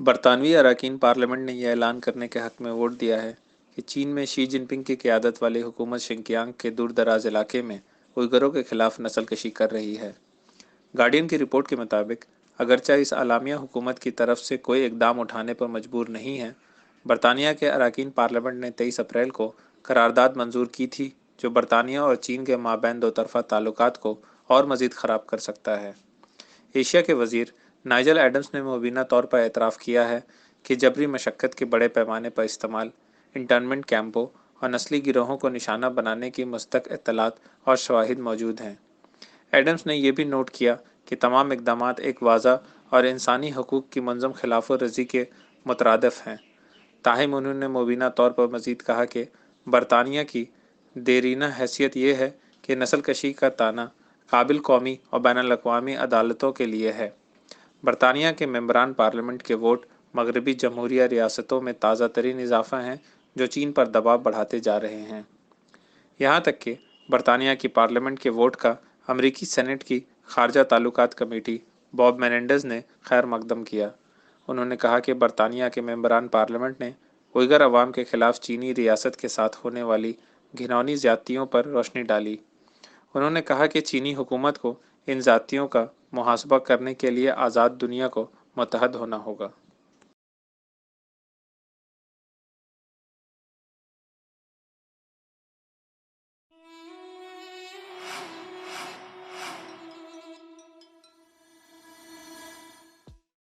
बरतानवी अरकान पार्लियामेंट ने यह ऐलान करने के हक में वोट दिया है कि चीन में शी जिनपिंग की क़्यादत वाली हुकूमत शिंकियांग के दूर दराज इलाके में उइगरों के खिलाफ नस्ल कशी कर रही है। गार्डियन की रिपोर्ट के मुताबिक, अगरचा इस आलामिया हुकूमत की तरफ़ से कोई इकदाम उठाने पर मजबूर नहीं है। बरतानिया के अरकान पार्लियामेंट ने तेईस अप्रैल को करारदाद मंजूर की थी, जो बरतानिया और चीन के माबैन दो तरफा ताल्लुक को और मज़ीद ख़राब कर सकता है। एशिया के वज़ीर नाइजल एडम्स ने मुबीना तौर पर एतराफ़ किया है कि जबरी मशक्क़त के बड़े पैमाने पर इस्तेमाल, इंटर्नमेंट कैंपों और नस्ली गिरोहों को निशाना बनाने की मुस्तक इतलात और शवाहिद मौजूद हैं। एडम्स ने यह भी नोट किया कि तमाम इकदाम एक वाज़ा और इंसानी हकूक़ की मंजम खिलाफ रज़ी के मुतरदफ़ हैं। ताहम उन्होंने मुबीना तौर पर मज़ीद कहा कि बरतानिया की देरीना हैसियत यह है कि नस्ल कशी का ताना काबिल कौमी और बैन अवी अदालतों के लिए है। बरतानिया के मेम्बरान पार्लियामेंट के वोट मगरबी जमहूरिया रियासतों में ताज़ा तरीन इजाफा हैं, जो चीन पर दबाव बढ़ाते जा रहे हैं। यहाँ तक कि बरतानिया की पार्लियामेंट के वोट का अमरीकी सेनेट की खारजा ताल्लुक कमेटी बॉब मेनेंडज ने खैर मकदम किया। उन्होंने कहा कि बरतानिया के मेम्बरान पार्लियामेंट ने उइगर अवाम के ख़िलाफ़ चीनी रियासत के साथ होने वाली घिनौनी ज़्यादतियों पर रोशनी डाली। उन्होंने कहा कि चीनी हुकूमत को इन ज़ातियों का मुहासबा करने के लिए आज़ाद दुनिया को मतहद होना होगा।